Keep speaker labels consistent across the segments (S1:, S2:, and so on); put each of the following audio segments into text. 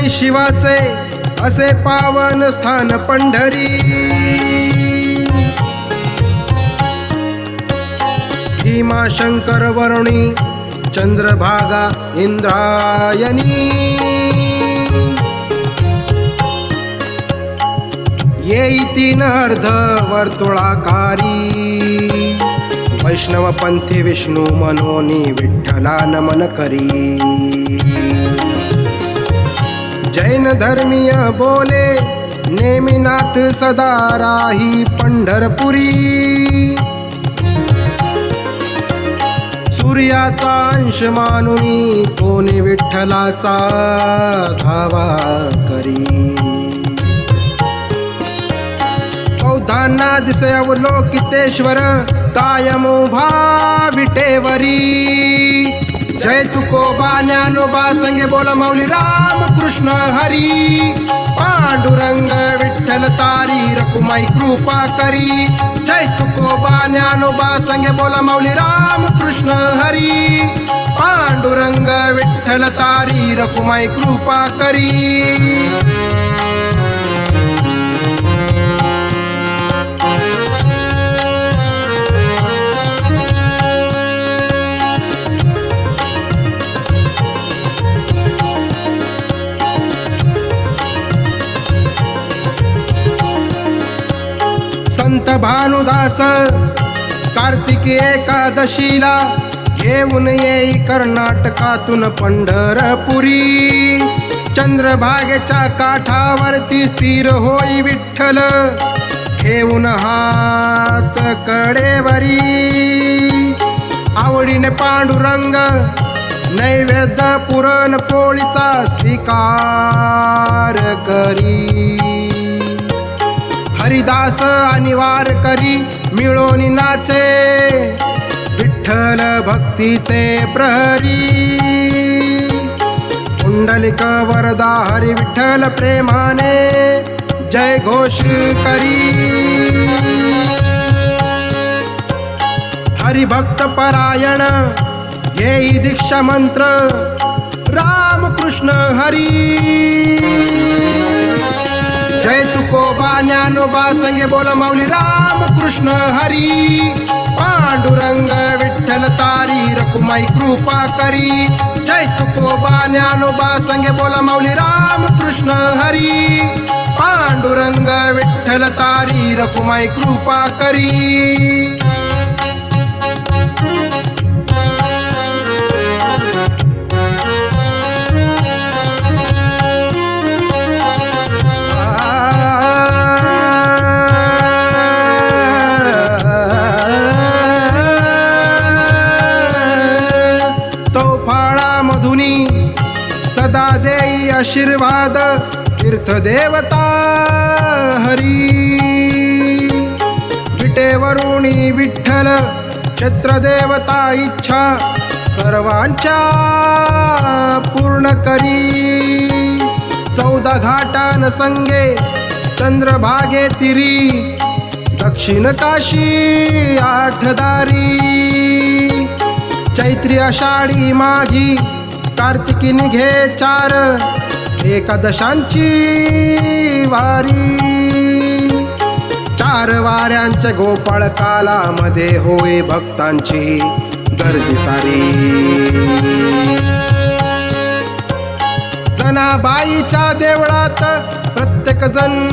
S1: आणि शिवाचे असे पावन स्थान पंढरी. भीमा शंकर वरुणी चंद्रभागा इंद्रायणी. येई तीन अर्ध वर्तुळाकारी. वैष्णव पंथी विष्णू मनोनी विठ्ठला नमन करी. जैन धर्मीय बोले नेमिनाथ सदा राही पंढरपुरी. सूर्याचा अंश मानुनी कोणी विठ्ठलाचा धावा करी. बौद्धांना दिसे अवलोकितेश्वर कायम उभा विटेवरी. जय तुकोबा ज्ञानोबा संगे बोला मौली राम कृष्ण हरी। पांडुरंग विठ्ठल तारी रकुमाई कृपा करी। जय तुकोबा ज्ञानोबा संगे बोला मौली राम कृष्ण हरी। पांडुरंग विठ्ठल तारी रकुमाई कृपा करी। संत भानुदास कार्तिकी एकादशीला घेऊन येई कर्नाटकातून पंढरपुरी. चंद्रभागेच्या काठावरती स्थिर होई विठ्ठल घेऊन हात कडेवरी. आवडीने पांडुरंग नैवेद्य पुरण पोळीचा स्वीकार करी. हरिदास आणि वारकरी मिळून नाचे. विठ्ठल भक्तीचे प्रहरी. कुंडलिक वरदा हरी विठ्ठल प्रेमाने जय घोष करी. हरिभक्त परायण येई दीक्षा मंत्र ज्ञानोबा संगे बोल माऊली राम कृष्ण हरी. पांडुरंग विठ्ठल तारी रकुमाई कृपा करी. जय तुकोबा ज्ञानोबा संगे बोल माऊली राम कृष्ण हरी. पांडुरंग विठ्ठल तारी रकुमाई कृपा करी. साधुनी सदा देई आशीर्वाद तीर्थदेवता हरी। विटेवरुणी विठ्ठल क्षेत्रदेवता इच्छा सर्वांच्या पूर्ण करी। चौदा घाटान संगे चंद्रभागे तिरी दक्षिण काशी आठदारी चैत्री आषाढी माघी कार्तिकी निघे चार. एकादशांची वारी. चार वाऱ्यांच्या गोपाळ कालामध्ये होय भक्तांची गर्दी सारी. जनाबाईच्या देवळात प्रत्येक जण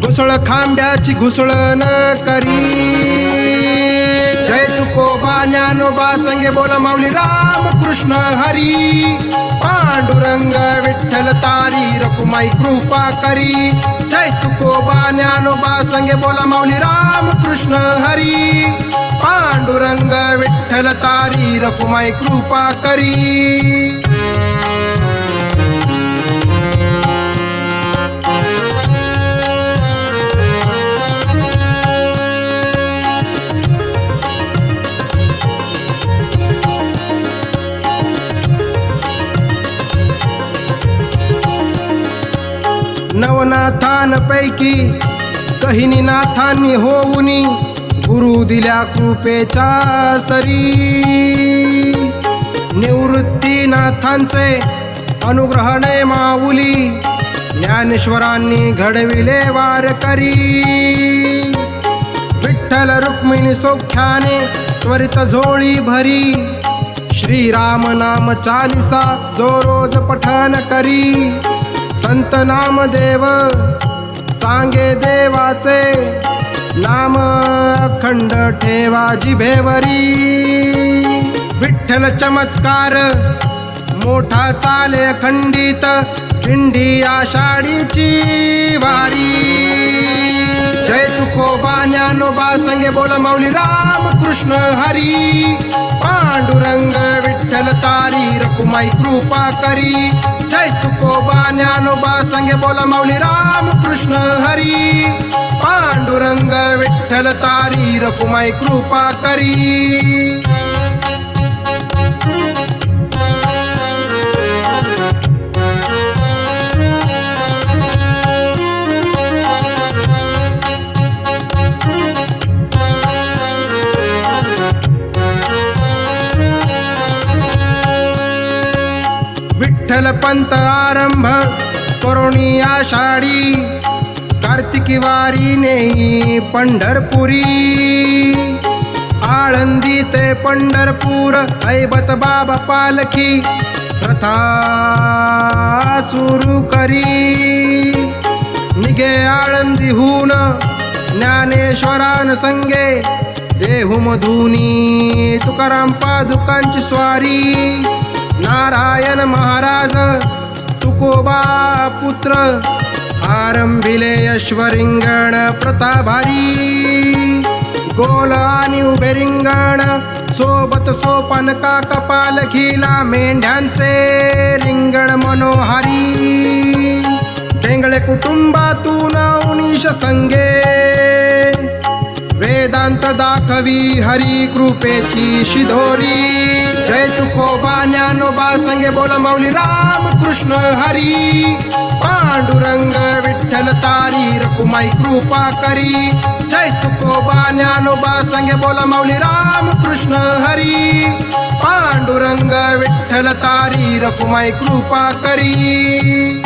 S1: घुसळ खांब्याची घुसळण करी. तुकोबा ज्ञानोबा संगे बोला माऊली राम कृष्ण हरी। पांडुरंग विठ्ठल तारी रकुमाई कृपा करी। जय तुकोबा ज्ञानोबा संगे बोला माऊली राम कृष्ण हरी। पांडुरंग विठ्ठल तारी रकुमाई कृपा करी। नवनाथांपैकी कहिनी नाथांनी होऊनी गुरु दिल्या कृपेच्या सरी. निवृत्तीनाथांचे अनुग्रहणे माऊली ज्ञानेश्वरांनी घडविले वार करी विठ्ठल रुक्मिणी सौख्याने त्वरित झोळी भरी श्रीराम नाम चालिसा जो रोज पठन करी. संत नामदेव सांगे देवाचे नाम अखंड ठेवा जिभेवरी. विठ्ठल चमत्कार मोठा चाले खंडित खिंडी आषाढीची वारी. जय तुकोबा ज्ञानोबा संगे बोल माऊली राम कृष्ण हरी. पांडुरंग विठ्ठल तारी रकुमाई कृपा करी। जय तुकोबा ज्ञानोबा संगे बोला माऊली राम कृष्ण हरी। पांडुरंग विठ्ठल तारी रकुमाई कृपा करी। पंत आरंभ करुणी आषाढी कार्तिकी वारी नेई पंढरपुरी. आळंदी ते पंढरपूर ऐबत बाबा पालखी प्रथा सुरू करी. निघे आळंदीहून ज्ञानेश्वरान संगे देहू मधुनी तुकाराम पादुकांची स्वारी. नारायण महाराज तुकोबा पुत्र आरंभिले यश्वरिंगण प्रताभारी गोल आणि उभे रिंगण सोबत सोपन का कपाल खिला मेंढ्यांचे रिंगण मनोहारी. बेंगळे कुटुंबातून उनिश संगे. वेदांत दाखवी हरी कृपेची शिधोरी जय तुकोबा ज्ञानोबा संगे बोला माऊली राम कृष्ण हरी. पांडुरंग विठ्ठल तारी रकुमाई कृपा करी. जय तुकोबा ज्ञानोबा संगे बोला माऊली राम कृष्ण हरी. पांडुरंग विठ्ठल तारी रकुमाई कृपा करी.